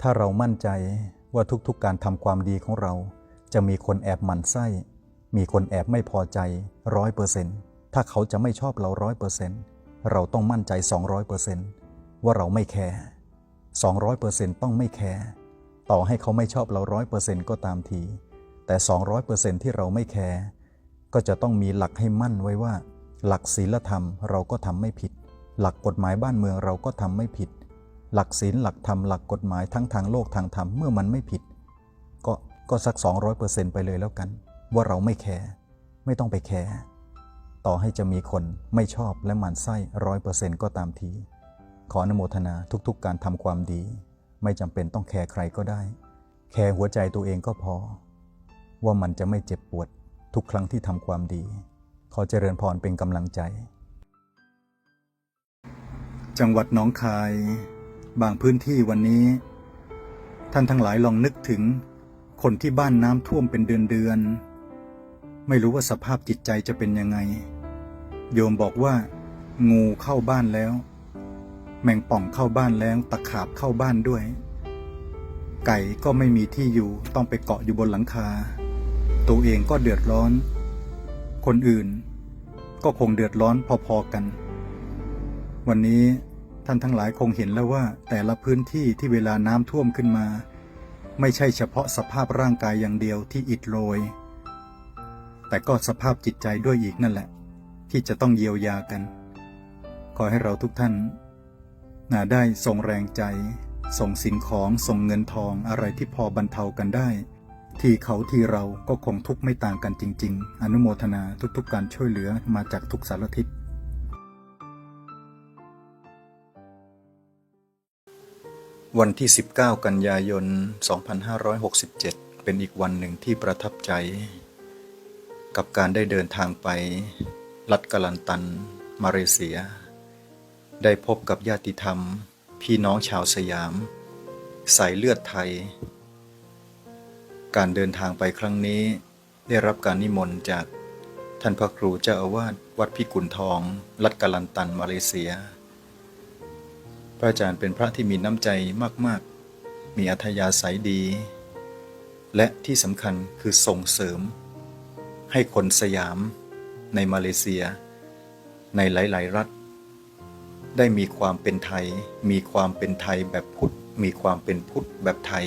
ถ้าเรามั่นใจว่าทุกๆการทำความดีของเรา จะมีคนแอบหมั่นไส้ มีคนแอบไม่พอใจร้อยเปอร์เซนต์ถ้าเขาจะไม่ชอบเราร้อยเปอร์เซนต์เราต้องมั่นใจ 200เปอร์เซนต์ว่าเราไม่แคร์200เปอร์เซนต์ต้องไม่แคร์ต่อให้เขาไม่ชอบเราร้อยเปอร์เซนต์ก็ตามที แต่ 200เปอร์เซนต์ที่เราไม่แคร์ก็จะต้องมีหลักให้มั่นไว้ว่า หลักศีลธรรมเราก็ทำไม่ผิด หลักกฎหมายบ้านเมืองเราก็ทำไม่ผิด หลักศีลหลักธรรมหลักกฎหมายทั้งทางโลกทางธรรมเมื่อมันไม่ผิด ก็ก็สัก 200%ไปเลยแล้วกัน ว่าเราไม่แคร์ไม่ต้องไปแคร์ต่อให้จะมีคนไม่ชอบและหมันไส้ร้อยเปอร์เซ็นต์ก็ตามที ขออนุโมทนาทุกๆ การทำความดี ไม่จำเป็นต้องแคร์ใครก็ได้ แคร์หัวใจตัวเองก็พอ ว่ามันจะไม่เจ็บปวดทุกครั้งที่ทำความดี ขอเจริญพรเป็นกำลังใจ จังหวัดหนองคาย บางพื้นที่วันนี้ ท่านทั้งหลายลองนึกถึงคนที่บ้านน้ำท่วมเป็นเดือนเดือนๆไม่รู้ว่าสภาพจิตใจจะเป็นยังไง โยมบอกว่า งูเข้าบ้านแล้ว แมงป่องเข้าบ้านแล้ว ตะขาบเข้าบ้านด้วย ไก่ก็ไม่มีที่อยู่ต้องไปเกาะอยู่บนหลังคา ตัวเองก็เดือดร้อน คนอื่นก็คงเดือดร้อนพอๆกัน วันนี้ ท่านทั้งหลายคงเห็นแล้วว่า แต่ละพื้นที่ที่เวลาน้ำท่วมขึ้นมา ไม่ใช่เฉพาะสภาพร่างกายอย่างเดียวที่อิดโรย แต่ก็สภาพจิตใจด้วยอีกนั่นแหละ ที่จะต้องเยียวยากัน ขอให้เราทุกท่านนาได้ส่งแรงใจ ส่งสิ่งของส่งเงินทองอะไรที่พอบรรเทากันได้ ที่เขาที่เราก็คงทุกข์ไม่ต่างกันจริง ๆ อนุโมทนาทุกๆการช่วยเหลือมาจากทุกสารทิศ วันที่ 19 กันยายน 2567 เป็นอีกวันหนึ่งที่ประทับใจ กับการได้เดินทางไปรัฐกาลันตัน มาเลเซีย ได้พบกับญาติธรรม พี่น้องชาวสยาม สายเลือดไทย การเดินทางไปครั้งนี้ได้รับการนิมนต์จากท่านพระครูเจ้าอาวาสวัดพิกุลทองรัฐกาลันตันมาเลเซีย พระอาจารย์เป็นพระที่มีน้ำใจมากๆ มีอัธยาศัยดี และที่สำคัญคือส่งเสริม ให้คนสยามในมาเลเซีย ในหลาย ๆ รัฐ ได้มีความเป็นไทย มีความเป็นไทยแบบพุทธ มีความเป็นพุทธแบบไทย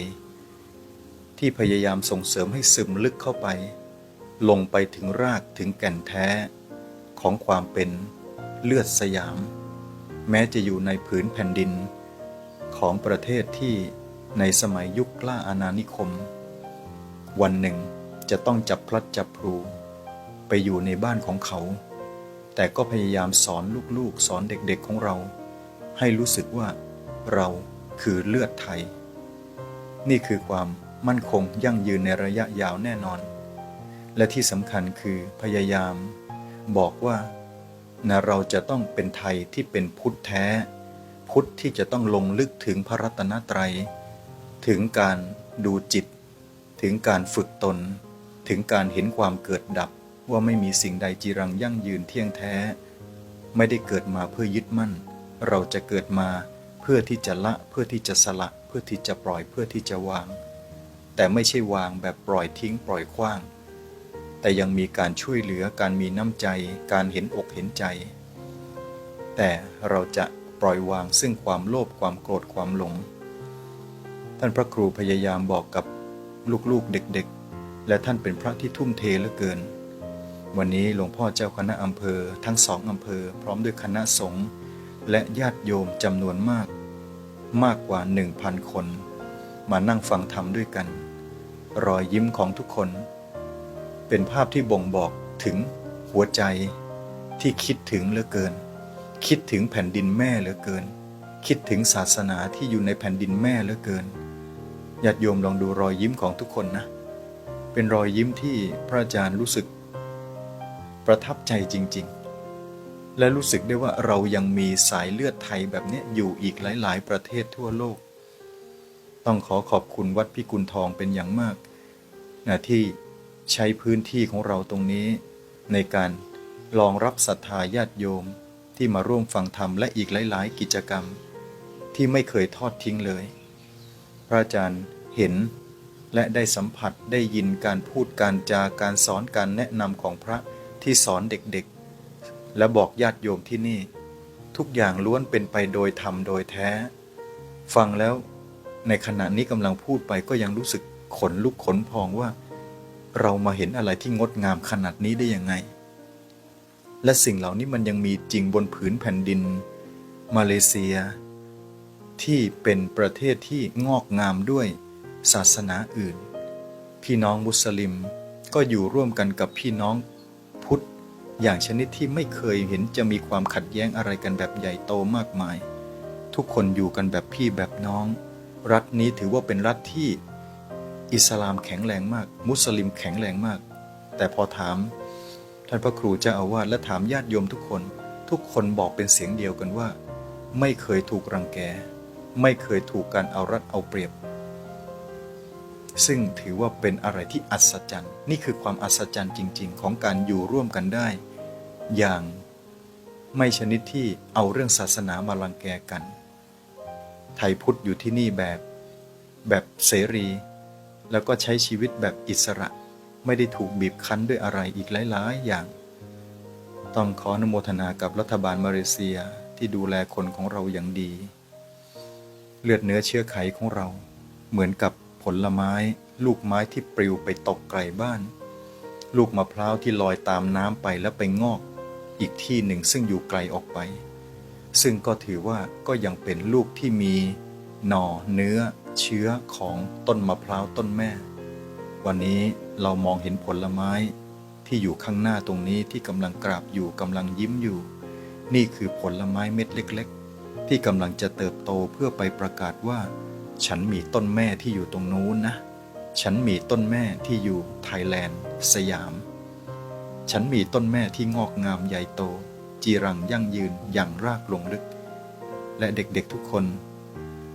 ที่พยายามส่งเสริมให้ซึมลึกเข้าไป ลงไปถึงรากถึงแก่นแท้ของความเป็นเลือดสยาม แม้จะอยู่ในผืนแผ่นดิน ของประเทศที่ในสมัยยุคกล้าอาณานิคม วันหนึ่งจะต้องจับพลัดจับพลูไปอยู่ในบ้านของเขา แต่ก็พยายามสอนลูกๆ สอนเด็กๆของเรา ให้รู้สึกว่าเราคือเลือดไทย นี่คือความมั่นคงยั่งยืนในระยะยาวแน่นอน และที่สำคัญคือพยายาม บอกว่า นะเราจะต้องเป็นไทยที่เป็นพุทธแท้ พุทธที่จะต้องลงลึกถึงพระรัตนตรัย ถึงการดูจิต ถึงการฝึกตน ถึงการเห็นความเกิดดับว่าไม่มีสิ่งใดจีรังยั่งยืนเที่ยงแท้ ไม่ได้เกิดมาเพื่อยึดมั่น เราจะเกิดมาเพื่อที่จะละเพื่อที่จะสละ เพื่อที่จะปล่อยเพื่อที่จะวาง แต่ไม่ใช่วางแบบปล่อยทิ้งปล่อยขว้าง แต่ยังมีการช่วยเหลือการมีน้ำใจ การเห็นอกเห็นใจ แต่เราจะปล่อยวางซึ่งความโลภความโกรธความหลง ท่านพระครูพยายามบอกกับลูกๆเด็กๆ และท่านเป็นพระที่ทุ่มเทเหลือเกิน วันนี้หลวงพ่อเจ้าคณะอำเภอทั้งสองอำเภอ พร้อมด้วยคณะสงฆ์และญาติโยมจำนวนมาก มากกว่าหนึ่งพันคน มานั่งฟังธรรมด้วยกัน รอยยิ้มของทุกคน เป็นภาพที่บ่งบอกถึงหัวใจที่คิดถึงเหลือเกิน คิดถึงแผ่นดินแม่เหลือเกิน คิดถึงศาสนาที่อยู่ในแผ่นดินแม่เหลือเกินญาติโยมลองดูรอยยิ้มของทุกคนนะ เป็นรอยยิ้มที่พระอาจารย์รู้สึก ประทับใจจริง ๆ และรู้สึกได้ว่าเรายังมีสายเลือดไทยแบบนี้อยู่อีกหลาย ๆ ประเทศทั่วโลก ต้องขอขอบคุณวัดพิกุลทองเป็นอย่างมากนะที่ ใช้พื้นที่ของเราตรงนี้ ในการรองรับศรัทธาญาติโยมที่มาร่วมฟังธรรมและอีกหลาย ๆ กิจกรรม ที่ไม่เคยทอดทิ้งเลย พระอาจารย์เห็นและได้สัมผัสได้ยินการพูดการจาการสอนการแนะนำของพระที่สอนเด็กๆ และบอกญาติโยมที่นี่ ทุกอย่างล้วนเป็นไปโดยธรรมโดยแท้ ฟังแล้วในขณะนี้กำลังพูดไปก็ยังรู้สึกขนลุกขนพองว่า เรามาเห็นอะไรที่งดงามขนาดนี้ได้ยังไง และสิ่งเหล่านี้มันยังมีจริงบนผืนแผ่นดิน มาเลเซีย ที่เป็นประเทศที่งอกงามด้วยศาสนาอื่น พี่น้องมุสลิมก็อยู่ร่วมกันกับพี่น้องพุทธ อย่างชนิดที่ไม่เคยเห็นจะมีความขัดแย้งอะไรกันแบบใหญ่โตมากมาย ทุกคนอยู่กันแบบพี่แบบน้อง รัฐนี้ถือว่าเป็นรัฐที่ อิสลามแข็งแรงมาก มุสลิมแข็งแรงมาก แต่พอถาม ท่านพระครูเจ้าอาวาสและถามญาติโยมทุกคน ทุกคนบอกเป็นเสียงเดียวกันว่า ไม่เคยถูกรังแก ไม่เคยถูกการเอารัดเอาเปรียบ ซึ่งถือว่าเป็นอะไรที่อัศจรรย์ นี่คือความอัศจรรย์จริง ๆ ของการอยู่ร่วมกันได้ อย่างไม่ชนิดที่เอาเรื่องศาสนามารังแกกัน ไทยพุทธอยู่ที่นี่แบบ แบบเสรี แล้วก็ใช้ชีวิตแบบอิสระ ไม่ได้ถูกบีบคั้นด้วยอะไรอีกหลาย ๆ อย่าง ต้องขออนุโมทนากับรัฐบาลมาเลเซียที่ดูแลคนของเราอย่างดี เลือดเนื้อเชื้อไขของเรา เหมือนกับผลไม้ ลูกไม้ที่ปลิวไปตกไกลบ้าน ลูกมะพร้าวที่ลอยตามน้ำไปแล้วไปงอก อีกที่หนึ่งซึ่งอยู่ไกลออกไป ซึ่งก็ถือว่าก็ยังเป็นลูกที่มีหน่อเนื้อ เชื้อของต้นมะพร้าวต้นแม่ วันนี้เรามองเห็นผลไม้ที่อยู่ข้างหน้าตรงนี้ที่กำลังกราบอยู่กำลังยิ้มอยู่ นี่คือผลไม้เม็ดเล็ก ๆ ที่กำลังจะเติบโตเพื่อไปประกาศว่า ฉันมีต้นแม่ที่อยู่ตรงนู้นนะ ฉันมีต้นแม่ที่อยู่ไทยแลนด์ สยาม ฉันมีต้นแม่ที่งอกงามใหญ่โต จีรังยั่งยืนอย่างรากลงลึก และเด็กๆทุกคน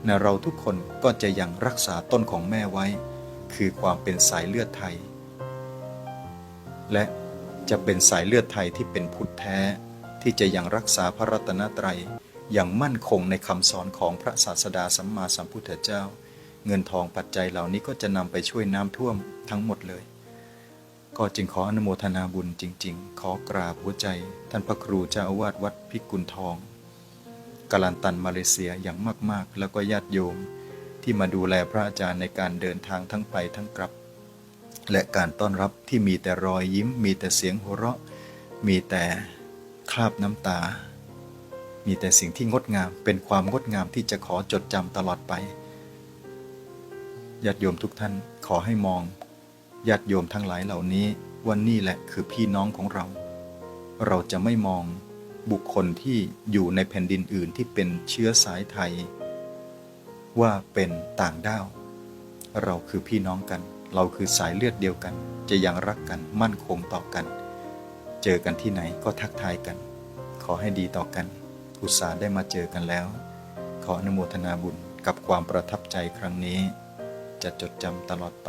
นะเราทุกคนก็จะยังรักษาต้นของแม่ไว้ คือความเป็นสายเลือดไทย และจะเป็นสายเลือดไทยที่เป็นพุทธแท้ ที่จะยังรักษาพระรัตนตรัยอย่างมั่นคงในคำสอนของพระศาสดาสัมมาสัมพุทธเจ้า เงินทองปัจจัยเหล่านี้ก็จะนำไปช่วยน้ำท่วมทั้งหมดเลย ก็จึงขออนุโมทนาบุญจริง ๆ ขอกราบหัวใจ ท่านพระครูเจ้าอาวาสวัดพิกุลทอง กาลันตันมาเลเซียอย่างมาก ๆ แล้วก็ญาติโยม ที่มาดูแลพระอาจารย์ในการเดินทางทั้งไปทั้งกลับ และการต้อนรับที่มีแต่รอยยิ้ม มีแต่เสียงหัวเราะ มีแต่คราบน้ำตา มีแต่สิ่งที่งดงาม เป็นความงดงามที่จะขอจดจำตลอดไปญาติโยมทุกท่านขอให้มองญาติโยมทั้งหลายเหล่านี้ว่านี่แหละคือพี่น้องของเรา เราจะไม่มอง บุคคลที่อยู่ในแผ่นดินอื่นที่เป็นเชื้อสายไทย ว่าเป็นต่างด้าว เราคือพี่น้องกัน เราคือสายเลือดเดียวกัน จะยังรักกันมั่นคงต่อกัน เจอกันที่ไหนก็ทักทายกัน ขอให้ดีต่อกัน อุตส่าห์ได้มาเจอกันแล้ว ขออนุโมทนาบุญกับความประทับใจครั้งนี้ จะจดจำตลอดไป